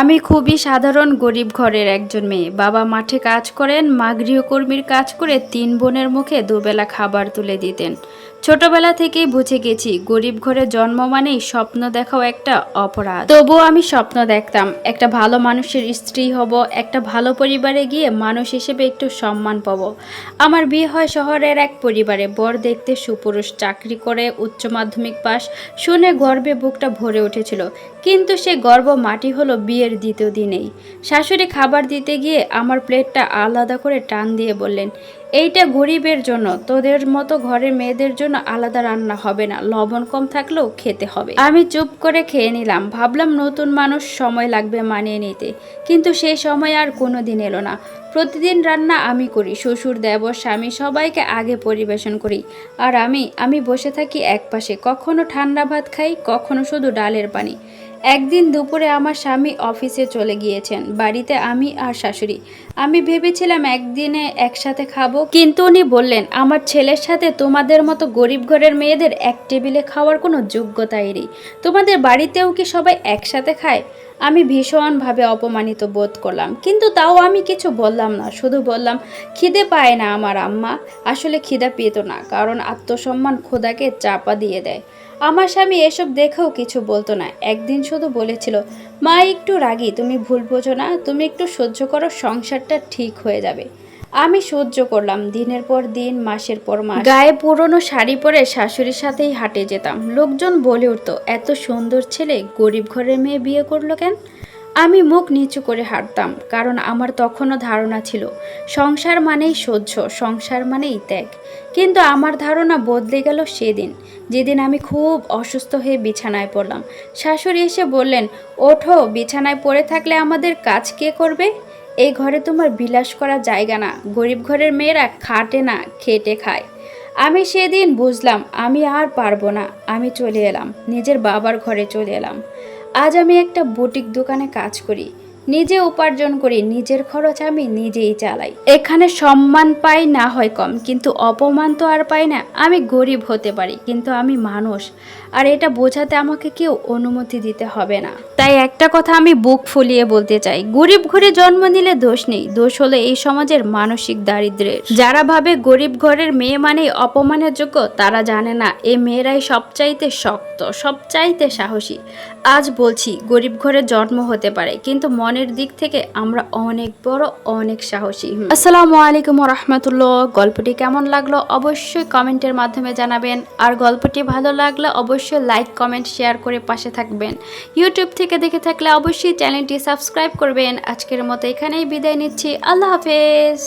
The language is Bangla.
আমি খুবই সাধারণ গরিব ঘরের একজন মেয়ে। বাবা মাঠে কাজ করেন, মা গৃহকর্মীর কাজ করে তিন বোনের মুখে দুবেলা খাবার তুলে দিতেন। ছোটবেলা থেকেই বুঝে গেছি, গরিব ঘরে জন্ম মানেই স্বপ্ন দেখাও একটা অপরাধ। তবুও আমি স্বপ্ন দেখতাম, একটা ভালো মানুষের স্ত্রী হব, একটা ভালো পরিবারে গিয়ে মানুষ হিসেবে একটু সম্মান পাবো। আমার বিয়ে হয় শহরের এক পরিবারে, বর দেখতে সুপুরুষ, চাকরি করে, উচ্চ মাধ্যমিক পাশ, শুনে গর্বে বুকটা ভরে উঠেছিল। কিন্তু সে গর্ব মাটি হলো বিয়ের দ্বিতীয় দিনেই। শাশুড়ি খাবার দিতে গিয়ে আমার প্লেটটা আলাদা করে টান দিয়ে বললেন, এইটা গরিবের জন্য, তোদের মতো ঘরের মেয়েদের জন্য আলাদা রান্না হবে না। লবণ কম থাকলেও খেতে হবে। আমি চুপ করে খেয়ে নিলাম। ভাবলাম নতুন মানুষ সময় লাগবে মানিয়ে নিতে। কিন্তু সেই সময় আর কোনো দিন এলো না। প্রতিদিন রান্না আমি করি। শ্বশুর দেব স্বামী সবাইকে আগে পরিবেশন করি। আর আমি আমি বসে থাকি একপাশে। কখনো ঠান্ডা ভাত খাই, কখনো শুধু ডালের পানি। একদিন দুপুরে আমার স্বামী অফিসে চলে গিয়েছেন, বাড়িতে আমি আর শাশুড়ি। আমি ভেবেছিলাম একদিনে একসাথে খাব, কিন্তু উনি বললেন, আমার ছেলের সাথে তোমাদের মতো গরিব ঘরের মেয়েদের এক টেবিলে খাওয়ার কোনো যোগ্যতাই নেই। তোমাদের বাড়িতেও কি সবাই একসাথে খায়? আমি ভীষণভাবে অপমানিত বোধ করলাম, কিন্তু তাও আমি কিছু বললাম না, শুধু বললাম, খিদে পায় না আমার আম্মা। আসলে খিদা পেত না, কারণ আত্মসম্মান খোদাকে চাপা দিয়ে দেয়। আমার স্বামী এসব দেখেও কিছু বলতো না, একদিন শুধু বলেছিল, মা, একটু রাগি, তুমি ভুল বোঝো না, তুমি একটু সহ্য করো, সংসারটা ঠিক হয়ে যাবে। আমি সহ্য করলাম। দিনের পর দিন, মাসের পর মাস। গায়ে পুরনো শাড়ি পরে শাশুড়ির সাথেই হাঁটে যেতাম। লোকজন বলে উঠতো, এত সুন্দর ছেলে, গরিব ঘরের মেয়ে বিয়ে করল কেন? আমি মুখ নিচু করে হাঁটতাম, কারণ আমার তখনও ধারণা ছিল, সংসার মানেই সহ্য, সংসার মানেই ত্যাগ। কিন্তু আমার ধারণা বদলে গেল সেদিন। যেদিন আমি খুব অসুস্থ হয়ে বিছানায় পড়লাম। শাশুড়ি এসে বললেন, ওঠো, বিছানায় পড়ে থাকলে আমাদের কাজ কে করবে? এই ঘরে তোমার বিলাস করা জায়গা না। গরিব ঘরের মেয়েরা খাটে না, খেটে খায়। আমি সেদিন বুঝলাম, আমি আর পারব না। আমি চলে এলাম, নিজের বাবার ঘরে চলে এলাম। আজ আমি একটা বুটিক দোকানে কাজ করি। নিজে উপার্জন করি, নিজের খরচ আমি নিজেই চালাই। এখানে সম্মান পাই না হয় কম, কিন্তু অপমান তো আর পাই না। আমি গরিব হতে পারি, কিন্তু আমি মানুষ। আর এটা বোঝাতে আমাকে কেউ অনুমতি দিতে হবে না। তাই একটা কথা আমি বুক ফুলিয়ে বলতে চাই, গরিব ঘরে জন্ম নিলে দোষ নেই। দোষ হলো এই সমাজের মানসিক দারিদ্র্যের যারা ভাবে গরিব ঘরের মেয়ে মানেই অপমানের যোগ্য, তারা জানে না এই মেয়েরাই সবচাইতে শক্ত, সবচাইতে সাহসী। আজ বলছি, গরিব ঘরে জন্ম হতে পারে, কিন্তু মনের দিক থেকে আমরা অনেক বড়, অনেক সাহসী। আসসালামু আলাইকুম রহমতুল্লাহ গল্পটি কেমন লাগল অবশ্যই কমেন্টের মাধ্যমে জানাবেন। আর গল্পটি ভালো লাগলে অবশ্যই লাইক, কমেন্ট, শেয়ার করে পাশে থাকবেন। ইউটিউব থেকে দেখে থাকলে অবশ্যই চ্যানেলটি সাবস্ক্রাইব করবেন। আজকের মতো এখানেই বিদায় নিচ্ছি। আল্লাহ হাফেজ।